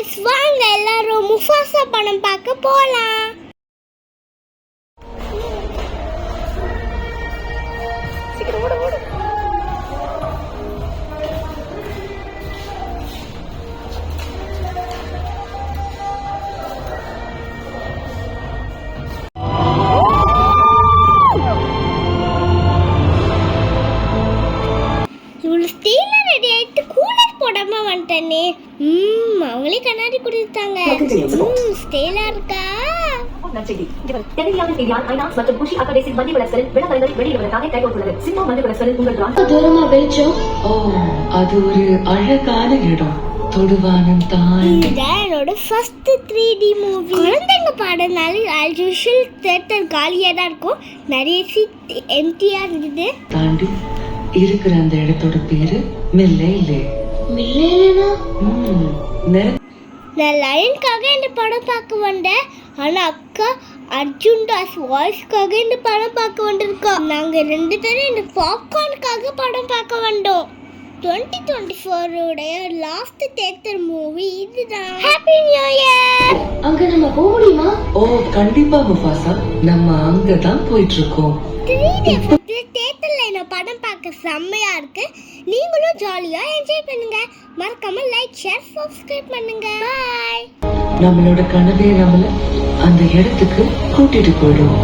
வாங்க எல்லாரும் முஃபாசா படம் பார்க்க போலாம். வந்துட்டேனே ம் அவங்களே கண்ணாடி கொடுத்தாங்க ம் ஸ்டேலா இருக்கா? நற்செய்தி இவர் தென்னிந்தியாவின் செய்தியால் ஐநாக்ஸ் மற்றும் குஷி அக்கடேசின் மல்டி விளக்குகளில் விளம்பரங்கள் வெளியிடுவதற்காக கைகொண்டுள்ளது சினிமா மல்டி விளக்குகளில் உங்கள் பிராண்ட் தூரமா வெளிச்சம்? ஓ அது ஒரு அழகான இடம். தொடுவானம் தான். இதுதான் என்னோட ஃபர்ஸ்ட் த்ரீ டி மூவி குழந்தைங்க பாடுறதுனால ஆஸ் யூஷுவல் தேட்டர் காலியாக தான் இருக்கும். நிறைய சீட் எம்டியாக இருக்குது தாண்டி இருக்கிற அந்த இடத்தோட பேரு மில்லேலே மில்லேனா ம், நிற- நான் லயனுக்காக இந்த படம் பார்க்க வந்தேன். ஆனால் அக்கா அர்ஜுன் தாஸ் வாய்ஸ்க்காக இந்த படம் பார்க்க வந்திருக்கோம் நாங்கள் ரெண்டு பேரும் இந்த பாப்கார்னுக்காக படம் பார்க்க வந்தோம். டுவெண்ட்டி டுவெண்ட்டி ஃபோரோடைய லாஸ்ட் தேட்டர் மூவி இதுதான். ஹாப்பி நியூ இயர் அங்க நம்ம போக முடியுமா? ஓ கண்டிப்பா முஃபாசா நம்ம அங்கதான் போயிட்டு இருக்கோம் தேட்டர்ல என்ன படம் பார்க்க செம்மையா இருக்கு. நீங்களும் ஜாலியா என்ஜாய் பண்ணுங்க. மறக்காம லைக் ஷேர் சப்ஸ்கிரைப் பண்ணுங்க. பாய் நம்மளோட கனவே நம்மள அந்த இடத்துக்கு கூட்டிட்டு போயிடும்.